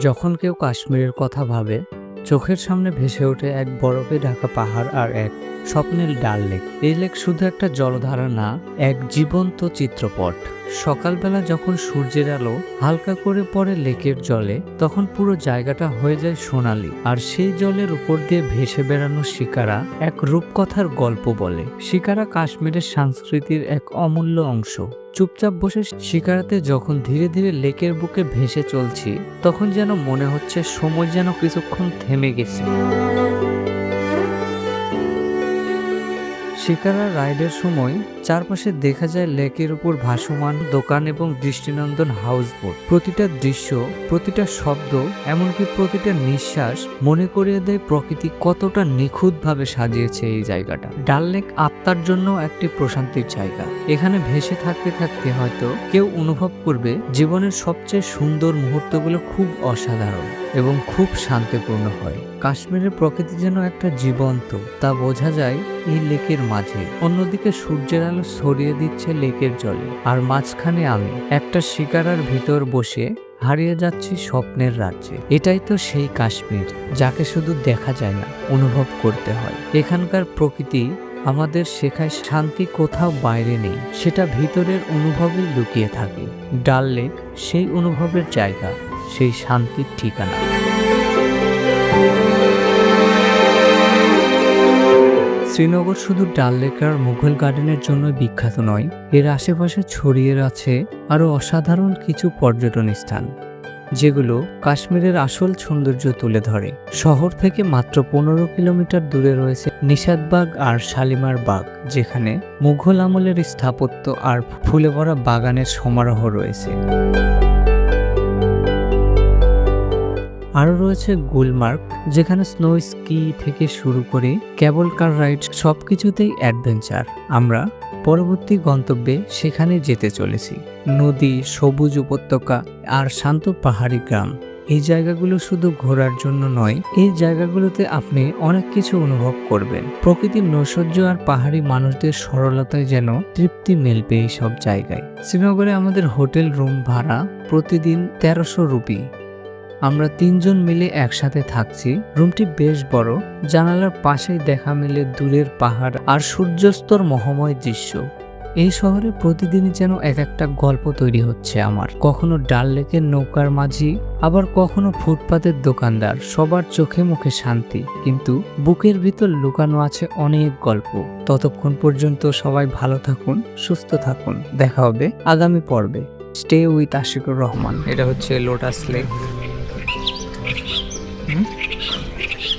যখন কেউ কাশ্মীরের কথা ভাবে, চোখের সামনে ভেসে ওঠে এক বরফে ঢাকা পাহাড় আর এক স্বপ্নের ডাল লেক। এই লেক শুধু একটা জলধারা না, এক জীবন্ত চিত্রপট। সকালবেলা যখন সূর্যের আলো হালকা করে পড়ে লেকের জলে, তখন পুরো জায়গাটা হয়ে যায় সোনালি। আর সেই জলের উপর দিয়ে ভেসে বেড়ানো শিকারা এক রূপকথার গল্প বলে। শিকারা কাশ্মীরের সংস্কৃতির এক অমূল্য অংশ। চুপচাপ বসে শিকারাতে যখন ধীরে ধীরে লেকের বুকে ভেসে চলছি, তখন যেন মনে হচ্ছে সময় যেন কিছুক্ষণ থেমে গেছে। শিকারা রাইডের সময় চারপাশে দেখা যায় লেকের উপর ভাসমান দোকান এবং দৃষ্টিনন্দন হাউসবোট প্রতিটা দৃশ্য, প্রতিটা শব্দ, এমনকি প্রতিটা নিঃশ্বাস মনে করিয়ে দেয় প্রকৃতি কতটা নিখুঁতভাবে সাজিয়েছে এই জায়গাটা। ডাল লেক আত্মার জন্য একটি প্রশান্তির জায়গা। এখানে ভেসে থাকতে থাকতে হয়তো কেউ অনুভব করবে জীবনের সবচেয়ে সুন্দর মুহূর্তগুলো খুব অসাধারণ এবং খুব শান্তিপূর্ণ হয়। কাশ্মীরের প্রকৃতি যেন একটা জীবন্ত, তা বোঝা যায় এই লেকের মাঝে। অন্যদিকে সূর্যের আলো ছড়িয়ে দিচ্ছে লেকের জলে। আর মাঝখানে আমি একটা শিকারার ভিতর বসে হারিয়ে যাচ্ছি স্বপ্নের রাজ্যে। এটাই তো সেই কাশ্মীর, যাকে শুধু দেখা যায় না, অনুভব করতে হয়। এখানকার প্রকৃতি আমাদের শেখায় শান্তি কোথাও বাইরে নেই, সেটা ভিতরের অনুভবে লুকিয়ে থাকে। ডাল লেক সেই অনুভবের জায়গা, সেই শান্তির ঠিকানা। শ্রীনগর শুধু ডাল লেকার মুঘল গার্ডেনের জন্য বিখ্যাত নয়, এর আশেপাশে ছড়িয়ে আছে আরও অসাধারণ কিছু পর্যটন স্থান, যেগুলো কাশ্মীরের আসল সৌন্দর্য তুলে ধরে। শহর থেকে মাত্র পনেরো কিলোমিটার দূরে রয়েছে নিষাদবাগ আর শালিমার বাগ, যেখানে মুঘল আমলের স্থাপত্য আর ফুলে ভরা বাগানের সমারোহ রয়েছে। আরও রয়েছে গুলমার্গ, যেখানে স্নো স্কি থেকে শুরু করে কেবল কার রাইড সব কিছুতেই অ্যাডভেঞ্চার আমরা পরবর্তী গন্তব্যে সেখানে যেতে চলেছি। নদী, সবুজ উপত্যকা আর শান্ত পাহাড়ি গ্রাম। এই জায়গাগুলো শুধু ঘোরার জন্য নয়, এই জায়গাগুলোতে আপনি অনেক কিছু অনুভব করবেন। প্রকৃতির নৈসর্য আর পাহাড়ি মানুষদের সরলতায় যেন তৃপ্তি মেলবে এই সব জায়গায়। শ্রীনগরে আমাদের হোটেল রুম ভাড়া প্রতিদিন তেরোশো রুপি। আমরা তিনজন মিলে একসাথে থাকছি। রুমটি বেশ বড়। জানালার পাশেই দেখা মিলে দূরের পাহাড় আর সূর্যাস্তর মহময় দৃশ্য। এই শহরে প্রতিদিনই যেন এক একটা গল্প তৈরি হচ্ছে আমার। কখনো ডাল লেকের নৌকার মাঝি, আবার কখনো ফুটপাতের দোকানদার। সবার চোখে মুখে শান্তি। কিন্তু বুকের ভিতর লুকানো আছে অনেক গল্প। ততক্ষণ পর্যন্ত সবাই ভালো থাকুন, সুস্থ থাকুন। দেখা হবে আগামী পর্বে। স্টে উইথ আশিকুর রহমান এটা হচ্ছে লোটাস লেক Hmm?